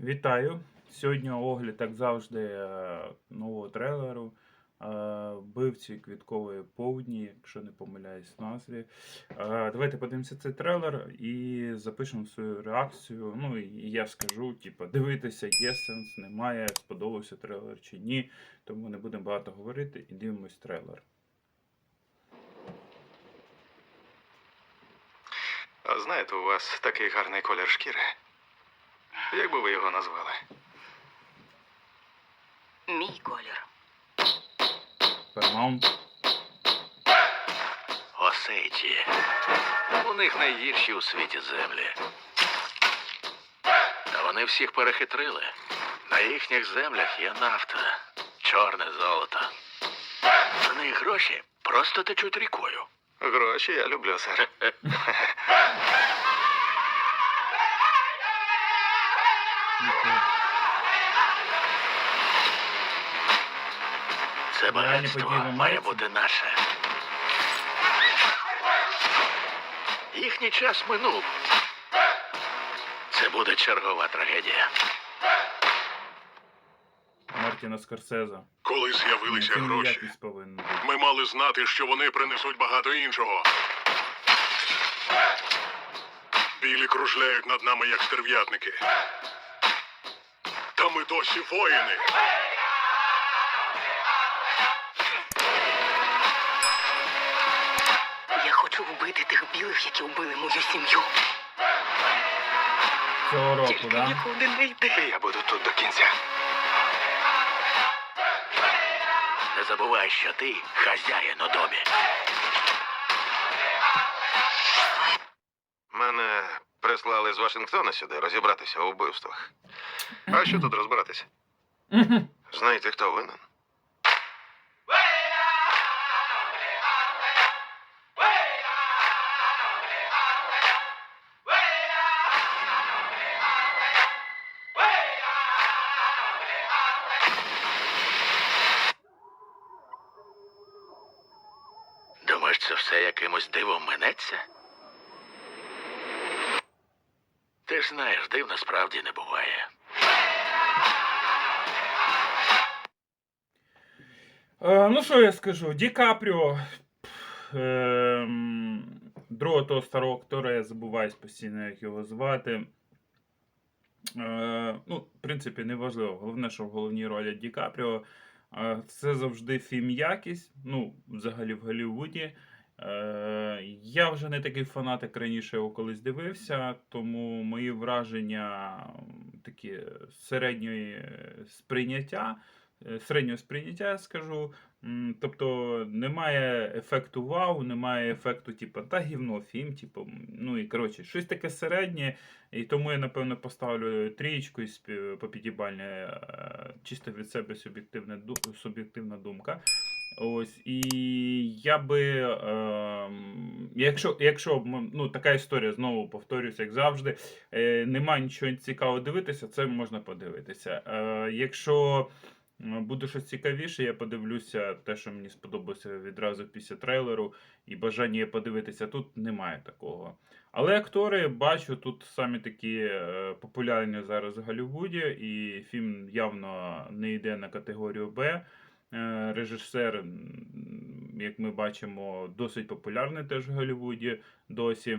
Вітаю! Сьогодні огляд, як завжди, е, нового трейлеру е, Вбивці квіткової повдні, якщо не помиляюсь в назві. Е, Давайте подивимося цей трейлер і запишемо свою реакцію. Ну і я скажу, типу, дивитися, є сенс, немає, сподобався трейлер чи ні. Тому не будемо багато говорити і дивимось трейлер. Знаєте, у вас такий гарний колір шкіри. Як би ви його назвали? Мій колір. Paramount. Осеті. У них найгірші у світі землі. Та вони всіх перехитрили. На їхніх землях є нафта, чорне золото. В них гроші просто течуть рікою. Гроші я люблю, сер. Це багатство має бути наше. Їхній час минув. Це буде чергова трагедія. Мартіна Скорсеза. Коли з'явилися Фільм гроші, якість повинна бути. ми мали знати, що вони принесуть багато іншого. Білі кружляють над нами, як стерв'ятники. Та ми досі воїни. Хочу вбити тих білих, які вбили мою сім'ю. Цього року, Тільки да? нікуди не йди. Я буду тут до кінця. Не забувай, що ти хазяїн у домі. Мене прислали з Вашингтона сюди розібратися у вбивствах. А що тут розбиратися? Знаєте, хто винен? Думаєш, це все якимось дивом минеться? Ти ж знаєш, див насправді не буває. Е, ну, що я скажу? Ді Капріо. ем, другого того старого актора, я забуваюсь постійно, як його звати. Е, ну, в принципі, не важливо. Головне, що в головній ролі Ді Капріо. Це завжди фільм якість. Ну, взагалі в Голлівуді. Е, я вже не такий фанатик раніше його колись дивився, тому мої враження такі середньої е, сприйняття. Е, Середнього сприйняття, скажу. Тобто немає ефекту вау, немає ефекту, типу, та гівно фільм, типу, ну і коротше, щось таке середнє. І тому я, напевно, поставлю трієчку із пі- по п'ятибальне, е, чисто від себе суб'єктивна, суб'єктивна думка. Ось, і я би, ем, якщо, якщо ну, така історія, знову повторюся, як завжди, е, немає нічого цікавого дивитися, це можна подивитися. Е, якщо буде щось цікавіше, я подивлюся те, що мені сподобалося відразу після трейлеру, і бажання подивитися тут немає такого. Але актори бачу тут самі такі е, популярні зараз в Голлівуді, і фільм явно не йде на категорію Б. Е, Режисер, як ми бачимо, досить популярний теж в Голлівуді досі.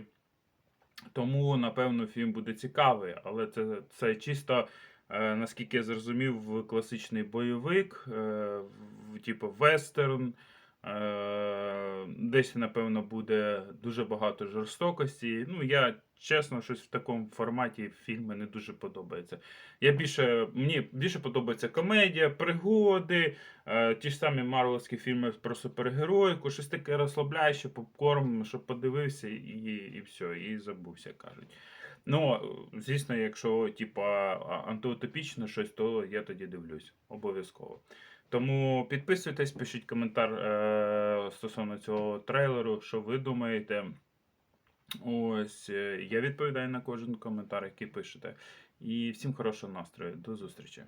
Тому, напевно, фільм буде цікавий, але це, це чисто, наскільки я зрозумів, класичний бойовик, е, типу вестерн. Е, Десь, напевно, буде дуже багато жорстокості. Ну, я чесно, щось в такому форматі фільми не дуже подобається. Я більше, мені більше подобається комедія, пригоди, е, ті ж самі марвелські фільми про супергероїку, щось таке розслабляюче, попкорн, щоб подивився і, і все, і забувся, кажуть. Ну, звісно, якщо типа антиутопічно щось, то я тоді дивлюсь. Обов'язково. Тому підписуйтесь, пишіть коментар е, стосовно цього трейлеру, що ви думаєте. Ось, е, я відповідаю на кожен коментар, який пишете. І всім хорошого настрою. До зустрічі.